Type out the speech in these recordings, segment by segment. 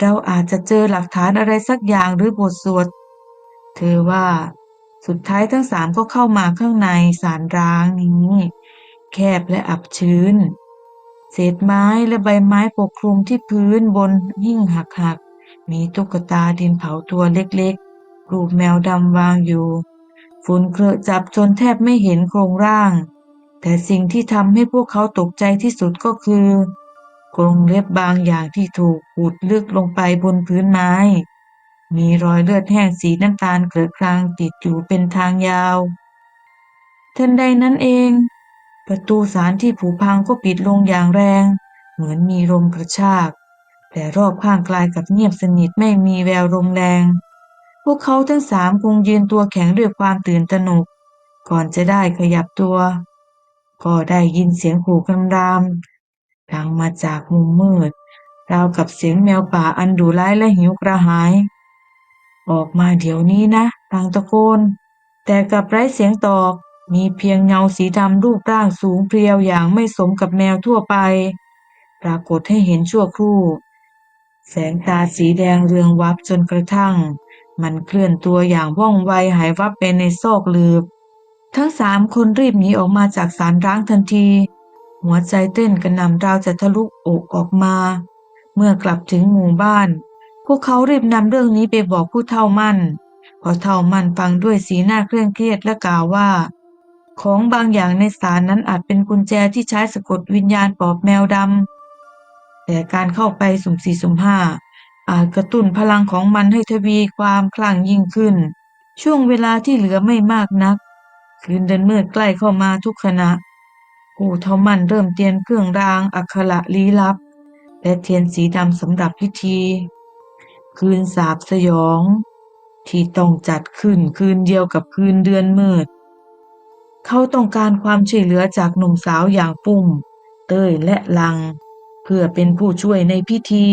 เราอาจจะเจอหลักฐานอะไรสักอย่างหรือบทสวด เธอว่า สุดท้ายทั้งสามก็เข้ามาข้างในสารร้างนี้ แคบและอับชื้น เศษไม้และใบไม้ปกคลุมที่พื้นบนหิ้งหักๆ มีตุ๊กตาดินเผาตัวเล็กๆ รูปแมวดำวางอยู่ ฝุ่นเครอะจับจนแทบไม่เห็นโครงร่าง แต่สิ่งที่ทำให้พวกเขาตกใจที่สุดก็คือ กรงเล็บบางอย่างที่ถูกขูดลึกลงไปบนพื้นไม้ มีรอยเลือดแห้งสีน้ำตาลเกลือกลางติดอยู่เป็นทางยาวทันใดนั้นเอง ประตูสารที่ผุพังก็ปิดลงอย่างแรง เหมือนมีลมกระชาก แต่รอบข้างกลายกับเงียบสนิทไม่มีแววลมแรง พวกเขาทั้งสามคงยืนตัวแข็งด้วยความตื่นตระหนก ก่อนจะได้ขยับตัว ก็ได้ยินเสียงขู่คำราม ดังมาจากมุมมืด ราวกับเสียงแมวป่าอันดุร้ายและหิวกระหาย ออกมาเดี๋ยวนี้นะต่างตะโกน แต่กลับไร้เสียงตอบ มีเพียงเงาสีดำรูปร่างสูงเพรียวอย่างไม่สมกับแมวทั่วไป ปรากฏให้เห็นชั่วครู่ แสงตาสีแดงเรืองวับจนกระทั่ง มันเคลื่อนตัวอย่างว่องไวหายวับไปในซอกลืบ ทั้งสามคนรีบหนีออกมาจากสารร้างทันที หัวใจเต้นกระหน่ำราวจะทะลุอกออกมา เมื่อกลับถึงหมู่บ้าน พวกเขารีบนำเรื่องนี้ไปบอกผู้เฒ่ามั่น พอเฒ่ามั่นฟังด้วยสีหน้าเคร่งเครียดและกล่าวว่า ของบางอย่างในสารนั้นอาจเป็นกุญแจที่ใช้สะกดวิญญาณปอบแมวดำแต่การเข้าไปสุ่มสี่สุ่มห้าอาจกระตุ้นพลังของมันให้ทวีความคลั่งยิ่งขึ้น ช่วงเวลาที่เหลือไม่มากนัก คืนเดินมืดใกล้เข้ามาทุกขณะ ผู้เท่ามันเริ่มเตรียมเครื่องรางอักขระลี้ลับ และเทียนสีดำสำหรับพิธี คืนสาบสยอง ที่ต้องจัดขึ้นคืนเดียวกับคืนเดือนมืด เขาต้องการความช่วยเหลือจากหนุ่มสาวอย่างปุ้ม เต้ยและลัง เพื่อเป็นผู้ช่วยในพิธี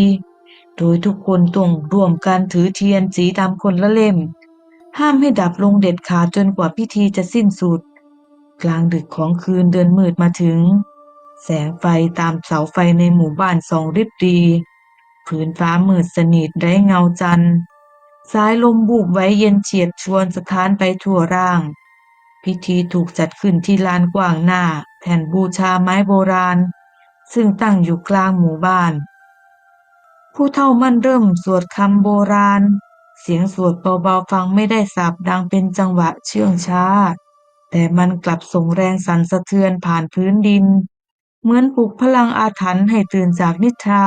โดยทุกคนต้องร่วมกันถือเทียนสีดำคนละเล่ม ห้ามให้ดับลงเด็ดขาดจนกว่าพิธีจะสิ้นสุด กลางดึกของคืนเดือนมืดมาถึง แสงไฟตามเสาไฟในหมู่บ้านส่องริบดีผืนฟ้ามืดสนิทไร้เงาจันทร์สายลมบูบไว้เย็นเฉียดชวนสถานไปทั่วร่าง พิธีถูกจัดขึ้นที่ลานกว้างหน้า แผ่นบูชาไม้โบราณ ซึ่งตั้งอยู่กลางหมู่บ้าน ผู้เฒ่ามั่นเริ่มสวดคำโบราณ เสียงสวดเบาๆฟังไม่ได้สับดังเป็นจังหวะเชื่องช้า แต่มันกลับส่งแรงสั่นสะเทือนผ่านพื้นดิน เหมือนปลุกพลังอาถรรพ์ให้ตื่นจากนิทรา